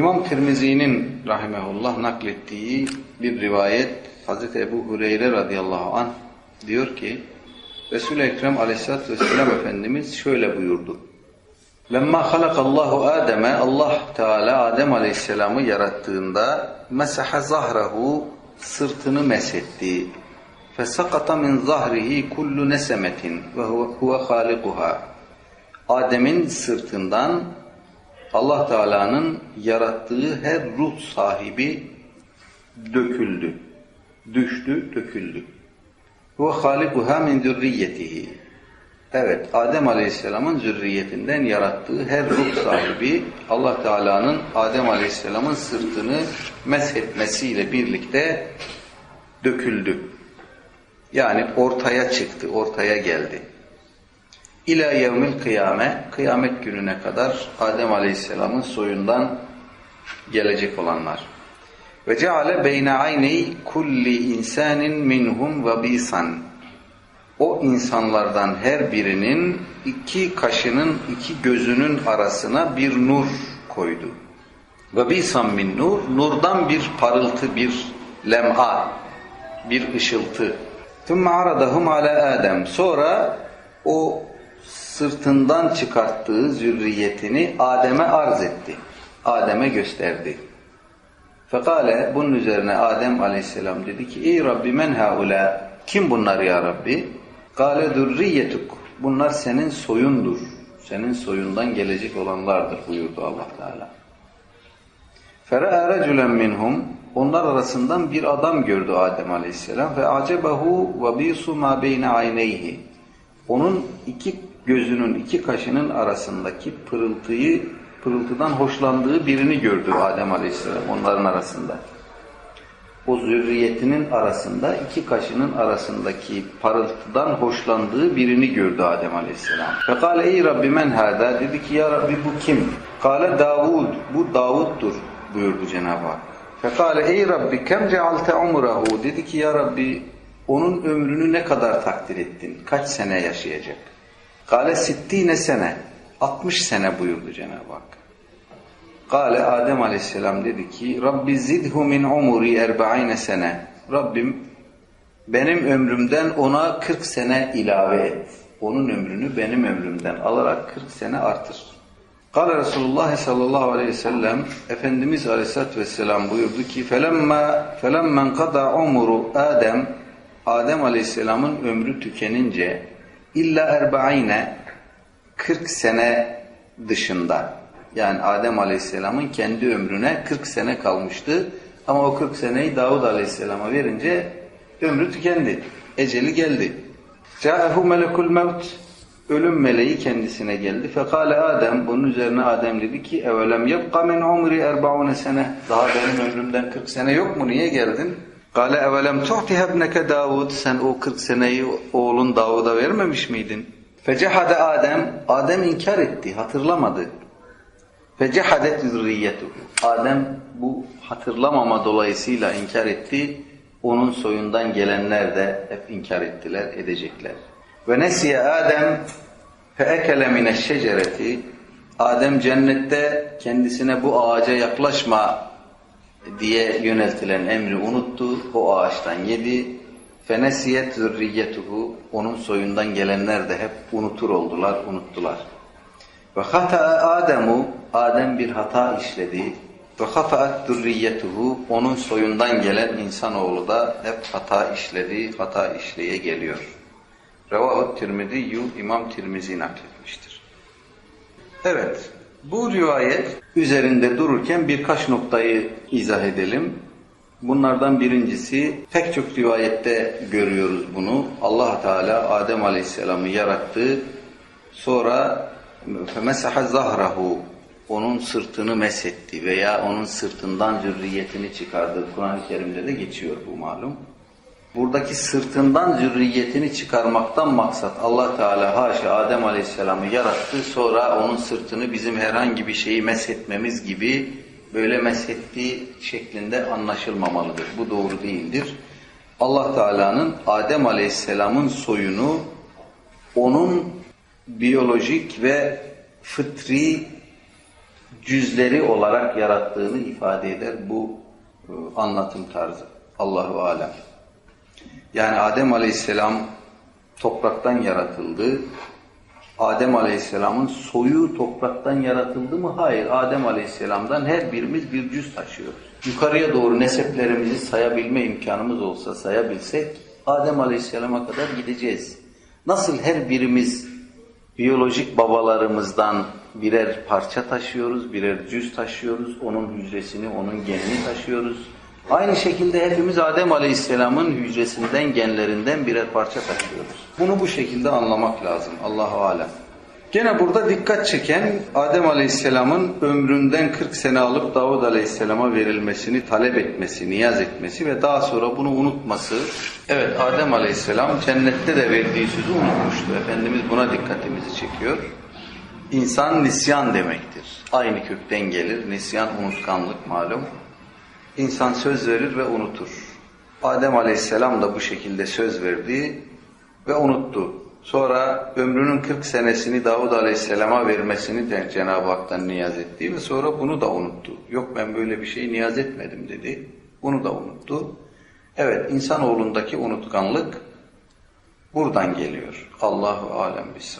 İmam Tirmizi'nin rahimehullah naklettiği bir rivayet Hazreti Ebu Hureyre radıyallahu anh diyor ki Resul-i Ekrem aleyhissalatü vesselam Efendimiz şöyle buyurdu. Lemma halakallahu Adem'e Allah Teala Adem aleyhisselamı yarattığında mesaha zahrahu sırtını mesetti. Min zahrihi kullu nesemetin ve huve halikuha. Adem'in sırtından Allah Teala'nın yarattığı her ruh sahibi döküldü. Düştü, döküldü. Huve halikuha min zürriyetihi. Evet, Adem Aleyhisselam'ın zürriyetinden yarattığı her ruh sahibi Allah Teala'nın Adem Aleyhisselam'ın sırtını meshetmesiyle birlikte döküldü. Yani ortaya çıktı, ortaya geldi. İlâ yevmil kıyame, kıyamet gününe kadar Adem Aleyhisselam'ın soyundan gelecek olanlar. Ve ceale beyne ayney kulli insanin minhum vabisan. O insanlardan her birinin iki kaşının, iki gözünün arasına bir nur koydu. Vabisan min nur, nurdan bir parıltı, bir lem'a, bir ışıltı. Tümme aradahum ala Adem. Sonra o sırtından çıkarttığı zürriyetini Adem'e arz etti. Adem'e gösterdi. Fekale bunun üzerine Adem aleyhisselam dedi ki Ey Rabbi men haula kim bunlar ya Rabbi? Kale zürriyetuk bunlar senin soyundur. Senin soyundan gelecek olanlardır buyurdu Allah Teala. Fera'a reculen minhum onlar arasından bir adam gördü Adem aleyhisselam ve acebehu ve bisu ma beyne ayneyhi onun iki gözünün iki kaşının arasındaki pırıltıyı pırıltıdan hoşlandığı birini gördü Adem Aleyhisselam onların arasında. O zürriyetinin arasında iki kaşının arasındaki parıltıdan hoşlandığı birini gördü Adem Aleyhisselam. Fekale ey Rabbi men hâdâ dedi ki ya Rabbi bu kim? Kale Davud bu Davud'dur buyurdu Cenab-ı Hak. Fekale ey Rabbi kem cealte umrahu dedi ki ya Rabbi onun ömrünü ne kadar takdir ettin? Kaç sene yaşayacak? Kale sittine sene. 60 sene buyurdu Cenab-ı Hak. Kale Adem aleyhisselam dedi ki Rabbi zidhu min umuri erba'ine sene. Rabbim benim ömrümden ona 40 sene ilave et. Onun ömrünü benim ömrümden alarak 40 sene artır. Kale Resulullah sallallahu aleyhi ve sellem Efendimiz aleyhissalatü vesselam buyurdu ki felemma felemmen kada umuru Adem Adem Aleyhisselam'ın ömrü tükenince illa erbaine 40 sene dışında yani Adem Aleyhisselam'ın kendi ömrüne 40 sene kalmıştı ama o 40 seneyi Davud Aleyhisselam'a verince ömrü tükendi. Eceli geldi. Câehu melekul mevt ölüm meleği kendisine geldi. Fekale Adem bunun üzerine Adem dedi ki evelem yebqa min umri erbaune sene daha benim ömrümden 40 sene yok mu niye geldin? Kale evelem tu'tiha ibneke Davud sen o 40 seneyi oğlun Davud'a vermemiş miydin? Fecehade Adem Adem inkar etti, hatırlamadı. Fecehadet zürriyetuhu. Adem bu hatırlamama dolayısıyla inkar etti. Onun soyundan gelenler de hep inkar ettiler, edecekler. Ve nesiye Adem feekele mineşşecereti Adem cennette kendisine bu ağaca yaklaşma diye yöneltilen emri unuttu. O ağaçtan yedi. Fenesiyet zürriyetuhu onun soyundan gelenler de hep unutur oldular, unuttular. Ve hata'a Ademu Adem bir hata işledi. Ve hataat zürriyetuhu onun soyundan gelen insanoğlu da hep hata işledi, hata işleye geliyor. Revahu Tirmiziyyü İmam Tirmizi nakletmiştir. Evet, bu rivayet üzerinde dururken birkaç noktayı izah edelim. Bunlardan birincisi pek çok rivayette görüyoruz bunu. Allah Teala Adem Aleyhisselam'ı yarattı. Sonra femesaha zahrahu onun sırtını mesetti veya onun sırtından zürriyetini çıkardı. Kur'an-ı Kerim'de de geçiyor bu malum. Buradaki sırtından zürriyetini çıkarmaktan maksat Allah Teala haşa Adem Aleyhisselam'ı yarattı sonra onun sırtını bizim herhangi bir şeyi meshetmemiz gibi böyle meshettiği şeklinde anlaşılmamalıdır. Bu doğru değildir. Allah Teala'nın Adem Aleyhisselam'ın soyunu onun biyolojik ve fıtri cüzleri olarak yarattığını ifade eder bu e, anlatım tarzı. Allahu alem. Yani Adem Aleyhisselam topraktan yaratıldı. Adem Aleyhisselam'ın soyu topraktan yaratıldı mı? Hayır. Adem Aleyhisselam'dan her birimiz bir cüz taşıyoruz. Yukarıya doğru neseplerimizi sayabilme imkanımız olsa sayabilsek Adem Aleyhisselam'a kadar gideceğiz. Nasıl her birimiz biyolojik babalarımızdan birer parça taşıyoruz, birer cüz taşıyoruz, onun hücresini, onun genini taşıyoruz. Aynı şekilde hepimiz Adem Aleyhisselam'ın hücresinden, genlerinden birer parça taşıyoruz. Bunu bu şekilde anlamak lazım. Allahu alem. Gene burada dikkat çeken Adem Aleyhisselam'ın ömründen 40 sene alıp Davud Aleyhisselam'a verilmesini talep etmesi, niyaz etmesi ve daha sonra bunu unutması. Evet Adem Aleyhisselam cennette de verdiği sözü unutmuştu. Efendimiz buna dikkatimizi çekiyor. İnsan nisyan demektir. Aynı kökten gelir. Nisyan unutkanlık malum. İnsan söz verir ve unutur. Adem Aleyhisselam da bu şekilde söz verdi ve unuttu. Sonra ömrünün 40 senesini Davud Aleyhisselam'a vermesini de Cenab-ı Hak'tan niyaz etti ve sonra bunu da unuttu. Yok ben böyle bir şey niyaz etmedim dedi. Bunu da unuttu. Evet insanoğlundaki unutkanlık buradan geliyor. Allahu alem bis